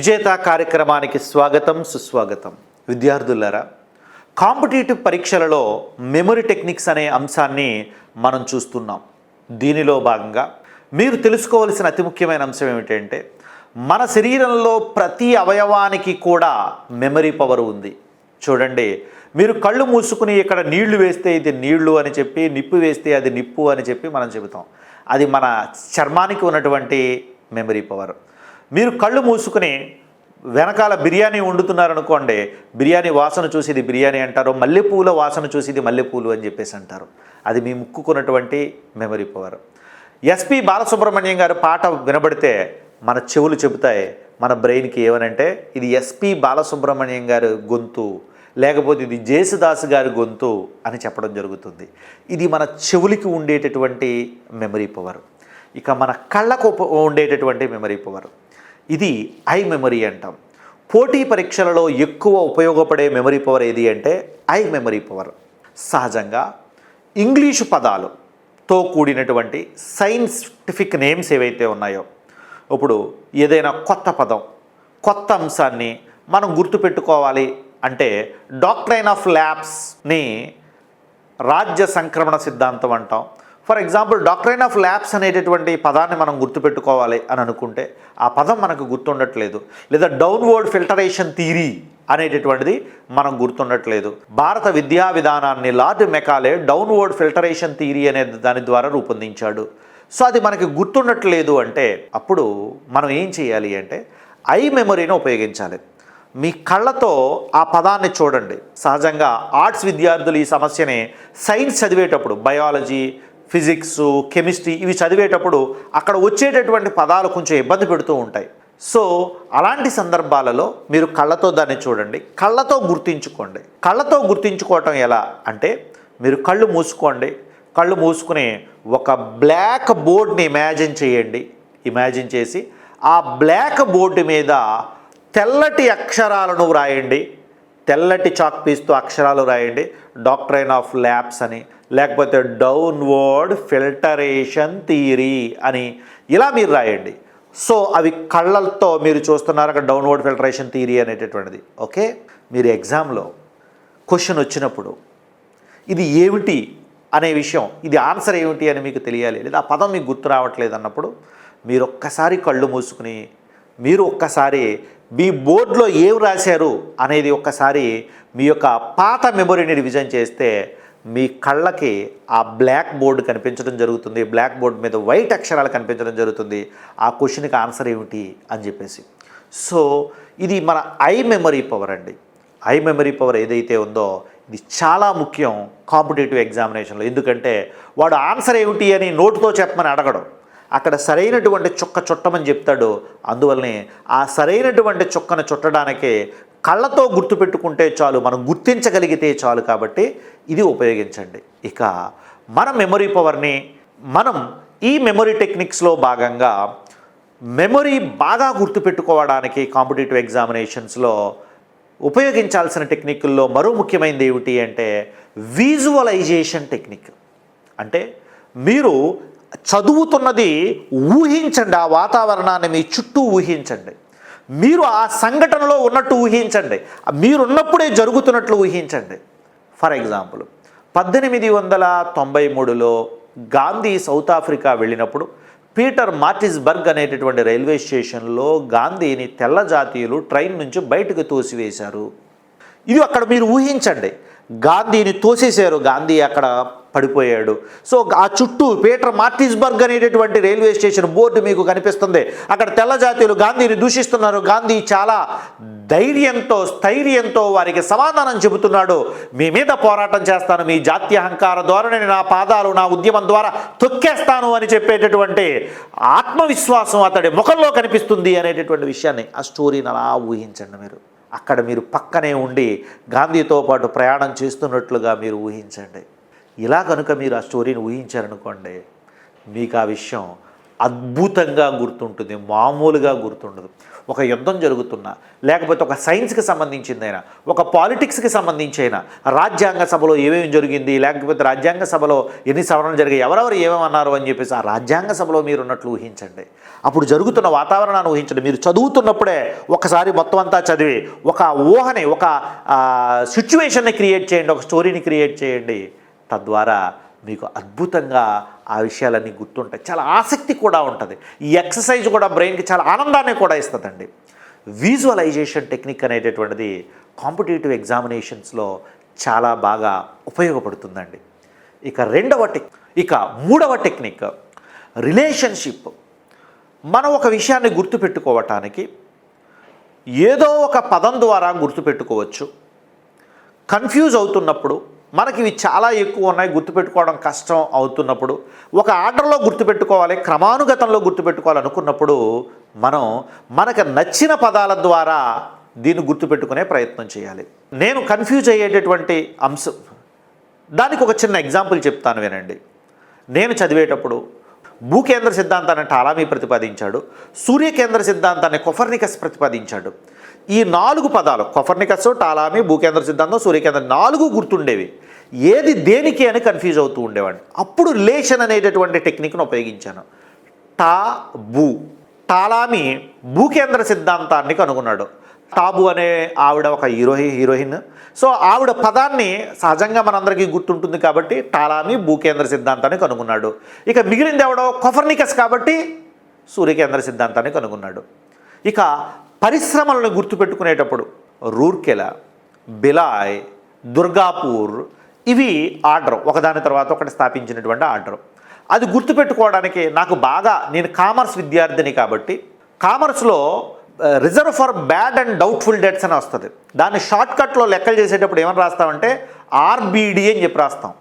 విజేత కార్యక్రమానికి స్వాగతం సుస్వాగతం. విద్యార్థులారా కాంపిటేటివ్ పరీక్షలలో మెమరీ టెక్నిక్స్ అనే అంశాన్ని మనం చూస్తున్నాం. దీనిలో భాగంగా మీరు తెలుసుకోవలసిన అతి ముఖ్యమైన అంశం ఏమిటంటే మన శరీరంలో ప్రతి అవయవానికి కూడా మెమరీ పవర్ ఉంది. చూడండి మీరు కళ్ళు మూసుకుని ఇక్కడ నీళ్ళు వేస్తే ఇది నీళ్ళు అని చెప్పి నిప్పు వేస్తే అది నిప్పు అని చెప్పి మనం చెబుతాం. అది మన చర్మానికి ఉన్నటువంటి మెమరీ పవర్. మీరు కళ్ళు మూసుకుని వెనకాల బిర్యానీ వండుతున్నారనుకోండి బిర్యానీ వాసన చూసేది బిర్యానీ అంటారు మల్లెపూల వాసన చూసేది మల్లెపూలు అని చెప్పేసి అంటారు. అది మీ ముక్కుకున్నటువంటి మెమరీ పవర్. ఎస్పి బాలసుబ్రహ్మణ్యం గారి పాట వినబడితే మన చెవులు చెబుతాయి మన బ్రెయిన్కి ఏమనంటే ఇది ఎస్పి బాలసుబ్రహ్మణ్యం గారి గొంతు లేకపోతే ఇది జేసుదాస్ గారి గొంతు అని చెప్పడం జరుగుతుంది. ఇది మన చెవులకి ఉండేటటువంటి మెమరీ పవర్. ఇక మన కళ్ళకు ఉండేటటువంటి మెమరీ పవర్. ఇది ఐ మెమరీ అంటాం. పోటీ పరీక్షలలో ఎక్కువ ఉపయోగపడే మెమరీ పవర్ ఏది అంటే ఐ మెమరీ పవర్. సహజంగా ఇంగ్లీషు పదాలుతో కూడినటువంటి సైంటిఫిక్ నేమ్స్ ఏవైతే ఉన్నాయో ఇప్పుడు ఏదైనా కొత్త పదం కొత్త అంశాన్ని మనం గుర్తుపెట్టుకోవాలి అంటే డాక్ట్రైన్ ఆఫ్ ల్యాబ్స్ని రాజ్య సంక్రమణ సిద్ధాంతం అంటాం. For example doctrine of lapse అనేటటువంటి పదాన్ని మనం గుర్తుపెట్టుకోవాలి అని అనుకుంటే ఆ పదం మనకు గుర్తుండట్లేదు. లేదా డౌన్వర్డ్ ఫిల్టరేషన్ థీరీ అనేటటువంటిది మనం గుర్తుండట్లేదు. భారత విద్యా విధానాన్ని Lord Macaulay downward filtration theory అనే దాని ద్వారా రూపొందించాడు. సో అది మనకి గుర్తుండట్లేదు అంటే అప్పుడు మనం ఏం చేయాలి అంటే ఐ మెమొరీని ఉపయోగించాలి. మీ కళ్ళతో ఆ పదాన్ని చూడండి. సహజంగా ఆర్ట్స్ విద్యార్థులు ఈ సమస్యని సైన్స్ చదివేటప్పుడు బయాలజీ ఫిజిక్స్ కెమిస్ట్రీ ఇవి చదివేటప్పుడు అక్కడ వచ్చేటటువంటి పదాలు కొంచెం ఇబ్బంది పెడుతూ ఉంటాయి. సో అలాంటి సందర్భాలలో మీరు కళ్ళతో దాన్ని చూడండి. కళ్ళతో గుర్తించుకోండి. కళ్ళతో గుర్తించుకోవటం ఎలా అంటే మీరు కళ్ళు మూసుకోండి. కళ్ళు మూసుకుని ఒక బ్లాక్ బోర్డ్ని ఇమాజిన్ చేయండి. ఇమాజిన్ చేసి ఆ బ్లాక్ బోర్డు మీద తెల్లటి అక్షరాలను వ్రాయండి. తెల్లటి చాక్ పీస్తో అక్షరాలు రాయండి డాక్టరైన్ ఆఫ్ ల్యాబ్స్ అని లేకపోతే డౌన్వర్డ్ ఫిల్టరేషన్ థియరీ అని ఇలా మీరు రాయండి. సో అవి కళ్ళతో మీరు చూస్తున్నారు? అక్కడ డౌన్వర్డ్ ఫిల్టరేషన్ థియరీ అనేటటువంటిది. ఓకే? మీరు ఎగ్జామ్లో క్వశ్చన్ వచ్చినప్పుడు ఇది ఏమిటి అనే విషయం ఇది ఆన్సర్ ఏమిటి అని మీకు తెలియాలి. లేదా ఆ పదం మీకు గుర్తు రావట్లేదు అన్నప్పుడు మీరు ఒక్కసారి కళ్ళు మూసుకుని మీరు ఒక్కసారి మీ బోర్డులో ఏం రాశారు అనేది ఒక్కసారి మీ యొక్క పాత మెమొరీని రివిజన్ చేస్తే మీ కళ్ళకి ఆ బ్లాక్ బోర్డు కనిపించడం జరుగుతుంది. బ్లాక్ బోర్డు మీద వైట్ అక్షరాలు కనిపించడం జరుగుతుంది. ఆ క్వశ్చన్కి ఆన్సర్ ఏమిటి అని చెప్పేసి. సో ఇది మన ఐ మెమరీ పవర్ అండి. ఐ మెమరీ పవర్ ఏదైతే ఉందో ఇది చాలా ముఖ్యం కాంపిటేటివ్ ఎగ్జామినేషన్లో. ఎందుకంటే వాడు ఆన్సర్ ఏమిటి అని నోటుతో చెప్పమని అడగడం. అక్కడ సరైనటువంటి చుక్క చుట్టమని చెప్తాడు. అందువల్లనే ఆ సరైనటువంటి చుక్కను చుట్టడానికి కళ్ళతో గుర్తుపెట్టుకుంటే చాలు మనం గుర్తించగలిగితే చాలు కాబట్టి ఇది ఉపయోగించండి. ఇక మన మెమొరీ పవర్ని మనం ఈ మెమరీ టెక్నిక్స్లో భాగంగా మెమొరీ బాగా గుర్తుపెట్టుకోవడానికి కాంపిటేటివ్ ఎగ్జామినేషన్స్లో ఉపయోగించాల్సిన టెక్నిక్ల్లో మరో ముఖ్యమైనది ఏమిటి అంటే విజువలైజేషన్ టెక్నిక్. అంటే మీరు చదువుతున్నది ఊహించండి ఆ వాతావరణాన్ని మీ చుట్టూ ఊహించండి. మీరు ఆ సంఘటనలో ఉన్నట్టు ఊహించండి. మీరున్నప్పుడే జరుగుతున్నట్లు ఊహించండి. ఫర్ ఎగ్జాంపుల్ పద్దెనిమిది వందల తొంభై మూడులో గాంధీ సౌత్ ఆఫ్రికా వెళ్ళినప్పుడు పీటర్ మార్టిస్బర్గ్ అనేటటువంటి రైల్వే స్టేషన్లో గాంధీని తెల్ల జాతీయులు ట్రైన్ నుంచి బయటకు తోసివేశారు. ఇది అక్కడ మీరు ఊహించండి. గాంధీని తోసేశారు. గాంధీ అక్కడ పడిపోయాడు. సో ఆ చుట్టూ పీటర్ మార్టిన్స్బర్గ్ అనేటటువంటి రైల్వే స్టేషన్ బోర్డు మీకు కనిపిస్తుంది. అక్కడ తెల్ల జాతీయులు గాంధీని దూషిస్తున్నారు. గాంధీ చాలా ధైర్యంతో స్థైర్యంతో వారికి సమాధానం చెబుతున్నాడు. మీ మీద పోరాటం చేస్తాను. మీ జాతీయ అహంకార ధోరణిని నా పాదాలు నా ఉద్యమం ద్వారా తొక్కేస్తాను అని చెప్పేటటువంటి ఆత్మవిశ్వాసం అతడి ముఖంలో కనిపిస్తుంది అనేటటువంటి విషయాన్ని ఆ స్టోరీని అలా ఊహించండి మీరు. అక్కడ మీరు పక్కనే ఉండి గాంధీతో పాటు ప్రయాణం చేస్తున్నట్లుగా మీరు ఊహించండి. ఇలా కనుక మీరు ఆ స్టోరీని ఊహించారనుకోండి మీకు ఆ విషయం అద్భుతంగా గుర్తుంటుంది మామూలుగా గుర్తుండదు. ఒక యుద్ధం జరుగుతున్నా లేకపోతే ఒక సైన్స్కి సంబంధించిందైనా ఒక పాలిటిక్స్కి సంబంధించైనా రాజ్యాంగ సభలో ఏమేమి జరిగింది లేకపోతే రాజ్యాంగ సభలో ఎన్ని సవరణలు జరిగాయి ఎవరెవరు ఏమేమన్నారు అని చెప్పేసి ఆ రాజ్యాంగ సభలో మీరు ఉన్నట్లు ఊహించండి. అప్పుడు జరుగుతున్న వాతావరణాన్ని ఊహించండి. మీరు చదువుతున్నప్పుడే ఒకసారి మొత్తం అంతా చదివి ఒక ఊహని ఒక సిచ్యువేషన్ని క్రియేట్ చేయండి ఒక స్టోరీని క్రియేట్ చేయండి. తద్వారా మీకు అద్భుతంగా ఆ విషయాలన్నీ గుర్తుంటాయి. చాలా ఆసక్తి కూడా ఉంటుంది. ఈ ఎక్సర్సైజ్ కూడా బ్రెయిన్కి చాలా ఆనందాన్ని కూడా ఇస్తుందండి. విజువలైజేషన్ టెక్నిక్ అనేటటువంటిది కాంపిటేటివ్ ఎగ్జామినేషన్స్లో చాలా బాగా ఉపయోగపడుతుందండి. ఇక రెండవ టెక్ ఇక మూడవ టెక్నిక్ రిలేషన్షిప్. మనం ఒక విషయాన్ని గుర్తుపెట్టుకోవటానికి ఏదో ఒక పదం ద్వారా గుర్తుపెట్టుకోవచ్చు. కన్ఫ్యూజ్ అవుతున్నప్పుడు మనకి ఇవి చాలా ఎక్కువ ఉన్నాయి గుర్తుపెట్టుకోవడం కష్టం అవుతున్నప్పుడు. ఒక ఆర్డర్లో గుర్తుపెట్టుకోవాలి క్రమానుగతంలో గుర్తుపెట్టుకోవాలనుకున్నప్పుడు మనం మనకు నచ్చిన పదాల ద్వారా దీన్ని గుర్తుపెట్టుకునే ప్రయత్నం చేయాలి. నేను కన్ఫ్యూజ్ అయ్యేటటువంటి అంశం దానికి ఒక చిన్న ఎగ్జాంపుల్ చెప్తాను వినండి. నేను చదివేటప్పుడు భూకేంద్ర సిద్ధాంతాన్ని టాలామీ ప్రతిపాదించాడు సూర్యకేంద్ర సిద్ధాంతాన్ని కొఫర్నికస్ ప్రతిపాదించాడు. ఈ నాలుగు పదాలు కొఫర్నికస్ టాలామీ భూకేంద్ర సిద్ధాంతం సూర్యకేంద్ర నాలుగు గుర్తుండేవి. ఏది దేనికి అని కన్ఫ్యూజ్ అవుతూ ఉండేవాడిని. అప్పుడు లేషన్ అనేటటువంటి టెక్నిక్ను ఉపయోగించాను. టా బూ. టాలామి భూకేంద్ర సిద్ధాంతాన్ని కనుగొన్నాడు. టాబు అనే ఆవిడ ఒక హీరో హీరోయిన్. సో ఆవిడ పదాన్ని సహజంగా మనందరికీ గుర్తుంటుంది కాబట్టి టాలామి భూకేంద్ర సిద్ధాంతాన్ని కనుగొన్నాడు. ఇక మిగిలింది ఎవడో కొఫర్నికస్ కాబట్టి సూర్యకేంద్ర సిద్ధాంతాన్ని కనుగొన్నాడు. ఇక పరిశ్రమలను గుర్తుపెట్టుకునేటప్పుడు రూర్కెల బిలాయ్ దుర్గాపూర్ ఇవి ఆర్డర్. ఒకదాని తర్వాత ఒకటి స్థాపించినటువంటి ఆర్డర్. అది గుర్తుపెట్టుకోవడానికి నాకు బాగా నేను కామర్స్ విద్యార్థిని కాబట్టి కామర్స్లో reserve for bad and doubtful debts అని వస్తుంది. దాన్ని షార్ట్కట్లో లెక్కలు చేసేటప్పుడు ఏమని రాస్తామంటే ఆర్బీడీ అని చెప్పి రాస్తాం.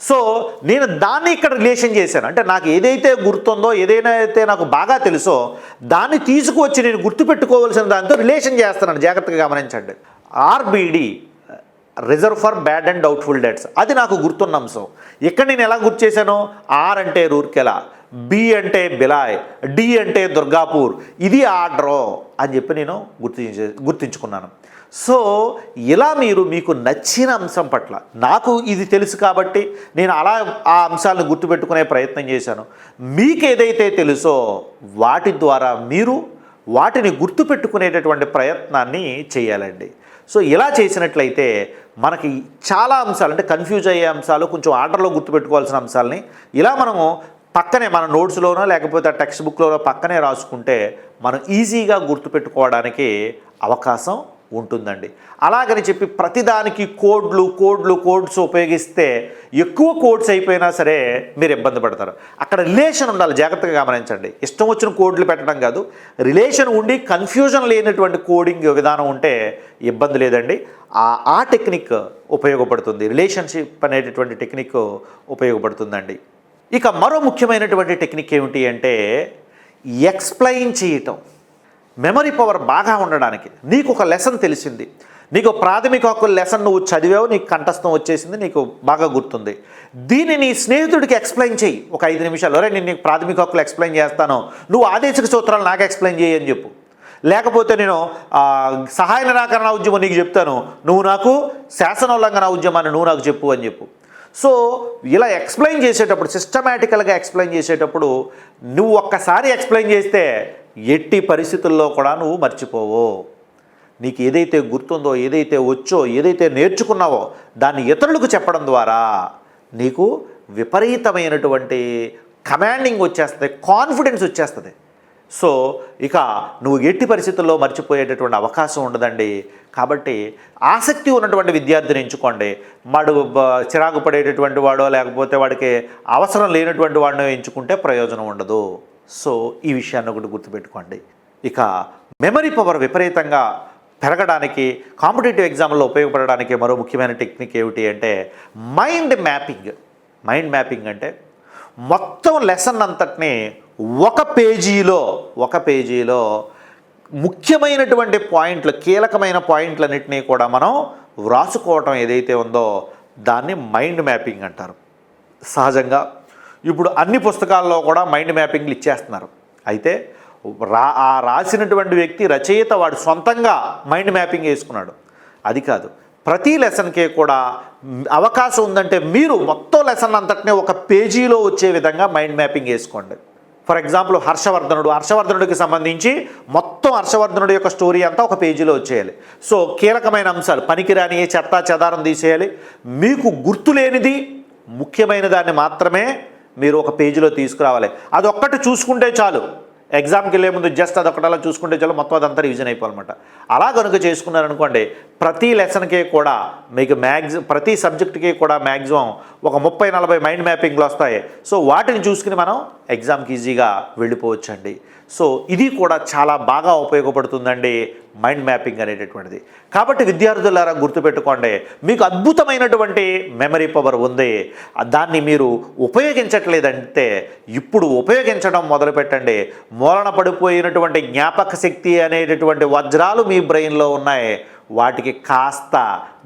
సో నేను దాన్ని ఇక్కడ రిలేషన్ చేశాను. అంటే నాకు ఏదైతే గుర్తుందో ఏదైనా అయితే నాకు బాగా తెలుసో దాన్ని తీసుకువచ్చి నేను గుర్తుపెట్టుకోవాల్సిన దాంతో రిలేషన్ చేస్తున్నాను. జాగ్రత్తగా గమనించండి. RBD reserve for bad and doubtful debts అది నాకు గుర్తున్న అంశం. ఇక్కడ నేను ఎలా గుర్తు చేశాను? ఆర్ అంటే రూర్కెలా బి అంటే బిలాయ్ డి అంటే దుర్గాపూర్. ఇది ఆర్డరో అని చెప్పి నేను గుర్తించే గుర్తించుకున్నాను. సో ఇలా మీరు మీకు నచ్చిన అంశం పట్ల నాకు ఇది తెలుసు కాబట్టి నేను అలా ఆ అంశాలను గుర్తుపెట్టుకునే ప్రయత్నం చేశాను. మీకు ఏదైతే తెలుసో వాటి ద్వారా మీరు వాటిని గుర్తుపెట్టుకునేటటువంటి ప్రయత్నాన్ని చేయాలండి. సో ఇలా చేసినట్లయితే మనకి చాలా అంశాలు అంటే కన్ఫ్యూజ్ అయ్యే అంశాలు కొంచెం ఆర్డర్లో గుర్తుపెట్టుకోవాల్సిన అంశాలని ఇలా మనము పక్కనే మన నోట్స్లోనో లేకపోతే టెక్స్ట్ బుక్లోనో పక్కనే రాసుకుంటే మనం ఈజీగా గుర్తుపెట్టుకోవడానికి అవకాశం ఉంటుందండి. అలాగని చెప్పి ప్రతిదానికి కోడ్లు కోడ్లు కోడ్స్ ఉపయోగిస్తే ఎక్కువ కోడ్స్ అయిపోయినా సరే మీరు ఇబ్బంది పడతారు. అక్కడ రిలేషన్ ఉండాలి జాగ్రత్తగా గమనించండి. ఇష్టం వచ్చిన కోడ్లు పెట్టడం కాదు రిలేషన్ ఉండి కన్ఫ్యూజన్ లేనటువంటి కోడింగ్ విధానం ఉంటే ఇబ్బంది లేదండి. ఆ ఆ టెక్నిక్ ఉపయోగపడుతుంది రిలేషన్షిప్ అనేటటువంటి టెక్నిక్ ఉపయోగపడుతుందండి. ఇక మరో ముఖ్యమైనటువంటి టెక్నిక్ ఏమిటి అంటే ఎక్స్ప్లెయిన్ చేయటం. మెమరీ పవర్ బాగా ఉండడానికి. నీకు ఒక లెసన్ తెలిసింది. నీకు ప్రాథమిక హక్కుల లెసన్ నువ్వు చదివావు నీకు కంఠస్థం వచ్చేసింది నీకు బాగా గుర్తుంది. దీన్ని నీ స్నేహితుడికి ఎక్స్ప్లెయిన్ చేయి. ఒక ఐదు నిమిషాలు. రే నేను నీకు ప్రాథమిక హక్కులు ఎక్స్ప్లెయిన్ చేస్తాను. నువ్వు ఆదేశిక సూత్రాలు నాకు ఎక్స్ప్లెయిన్ చేయి అని చెప్పు. లేకపోతే నేను సహాయ నిరాకరణ ఉద్యమం నీకు చెప్తాను. నువ్వు నాకు శాసనోల్లంఘన ఉద్యమాన్ని నువ్వు నాకు చెప్పు అని చెప్పు. సో ఇలా ఎక్స్ప్లెయిన్ చేసేటప్పుడు సిస్టమేటికల్గా ఎక్స్ప్లెయిన్ చేసేటప్పుడు నువ్వు ఒక్కసారి ఎక్స్ప్లెయిన్ చేస్తే ఎట్టి పరిస్థితుల్లో కూడా నువ్వు మర్చిపోవు. నీకు ఏదైతే గుర్తుందో ఏదైతే వచ్చో ఏదైతే నేర్చుకున్నావో దాన్ని ఇతరులకు చెప్పడం ద్వారా నీకు విపరీతమైనటువంటి కమాండింగ్ వచ్చేస్తుంది కాన్ఫిడెన్స్ వచ్చేస్తుంది. సో ఇక నువ్వు ఎట్టి పరిస్థితుల్లో మర్చిపోయేటటువంటి అవకాశం ఉండదండి. కాబట్టి ఆసక్తి ఉన్నటువంటి విద్యార్థిని ఎంచుకోండి. వాడు చిరాకు పడేటటువంటి వాడో లేకపోతే వాడికి అవసరం లేనటువంటి వాడిని ఎంచుకుంటే ప్రయోజనం ఉండదు. సో ఈ విషయాన్ని ఒకటి గుర్తుపెట్టుకోండి. ఇక మెమరీ పవర్ విపరీతంగా పెరగడానికి కాంపిటేటివ్ ఎగ్జామ్లో ఉపయోగపడడానికి మరో ముఖ్యమైన టెక్నిక్ ఏమిటి అంటే మైండ్ మ్యాపింగ్ మైండ్ మ్యాపింగ్ అంటే మొత్తం లెసన్ అంతటిని ఒక పేజీలో ఒక పేజీలో ముఖ్యమైనటువంటి పాయింట్లు కీలకమైన పాయింట్లన్నింటినీ కూడా మనం వ్రాసుకోవటం ఏదైతే ఉందో దాన్ని మైండ్ మ్యాపింగ్ అంటారు. సహజంగా ఇప్పుడు అన్ని పుస్తకాల్లో కూడా మైండ్ మ్యాపింగ్లు ఇచ్చేస్తున్నారు. అయితే రా ఆ రాసినటువంటి వ్యక్తి రచయిత వాడు సొంతంగా మైండ్ మ్యాపింగ్ వేసుకున్నాడు. అది కాదు. ప్రతి లెసన్కి కూడా అవకాశం ఉందంటే మీరు మొత్తం లెసన్ అంతటినే ఒక పేజీలో వచ్చే విధంగా మైండ్ మ్యాపింగ్ వేసుకోండి. ఫర్ ఎగ్జాంపుల్ హర్షవర్ధనుడు. హర్షవర్ధనుడికి సంబంధించి మొత్తం హర్షవర్ధనుడి యొక్క స్టోరీ అంతా ఒక పేజీలో వచ్చేయాలి. సో కీలకమైన అంశాలు. పనికిరాని చెత్తా చెదారం తీసేయాలి. మీకు గుర్తులేనిది ముఖ్యమైన దాన్ని మాత్రమే మీరు ఒక పేజీలో తీసుకురావాలి. అదొక్కటి చూసుకుంటే చాలు. ఎగ్జామ్కి వెళ్ళే ముందు జస్ట్ అదొకటి అలా చూసుకుంటే చాలు మొత్తం అదంతా రివిజన్ అయిపోవాలన్నమాట. అలా కనుక చేసుకున్నారనుకోండి ప్రతి లెసన్కి కూడా మీకు మ్యాక్సి ప్రతి సబ్జెక్ట్కి కూడా మ్యాక్సిమం ఒక ముప్పై నలభై మైండ్ మ్యాపింగ్లు వస్తాయి. సో వాటిని చూసుకుని మనం ఎగ్జామ్కి ఈజీగా వెళ్ళిపోవచ్చండి. సో ఇది కూడా చాలా బాగా ఉపయోగపడుతుందండి మైండ్ మ్యాపింగ్ అనేటటువంటిది. కాబట్టి విద్యార్థులారా గుర్తుపెట్టుకోండి మీకు అద్భుతమైనటువంటి మెమరీ పవర్ ఉంది. దాన్ని మీరు ఉపయోగించట్లేదంటే ఇప్పుడు ఉపయోగించడం మొదలుపెట్టండి. మూలన పడిపోయినటువంటి జ్ఞాపక శక్తి అనేటటువంటి వజ్రాలు మీ బ్రెయిన్లో ఉన్నాయి. వాటికి కాస్త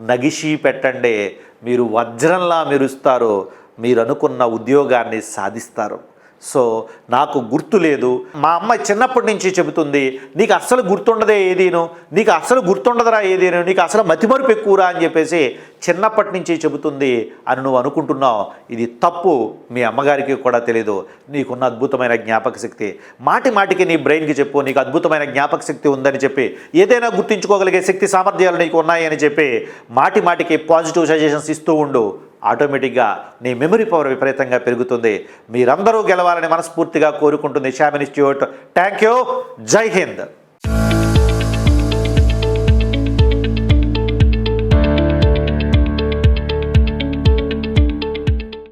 నగిషి పెట్టండి. మీరు వజ్రంలా మెరుస్తారు. మీరు అనుకున్న ఉద్యోగాన్ని సాధిస్తారు. సో నాకు గుర్తు లేదు. మా అమ్మ చిన్నప్పటి నుంచి చెబుతుంది నీకు అస్సలు గుర్తుండదే ఏదీను? నీకు అస్సలు గుర్తుండదురా ఏదీను? నీకు అసలు మతిమరుపు ఎక్కువరా? అని చెప్పేసి చిన్నప్పటి నుంచి చెబుతుంది అని నువ్వు అనుకుంటున్నావు. ఇది తప్పు. మీ అమ్మగారికి కూడా తెలియదు నీకున్న అద్భుతమైన జ్ఞాపక శక్తి. మాటి మాటికి నీ బ్రెయిన్కి చెప్పు. నీకు అద్భుతమైన జ్ఞాపక శక్తి ఉందని చెప్పి ఏదైనా గుర్తించుకోగలిగే శక్తి సామర్థ్యాలు నీకు ఉన్నాయని చెప్పి మాటి మాటికి పాజిటివ్ సజెషన్స్ ఇస్తూ ఉండు. ఆటోమేటిక్గా నీ మెమరీ పవర్ విపరీతంగా పెరుగుతుంది. మీరందరూ గెలవాలని మనస్ఫూర్తిగా కోరుకుంటుంది. షామ్ ఇన్స్టిట్యూట్ థ్యాంక్ యూ జై హింద్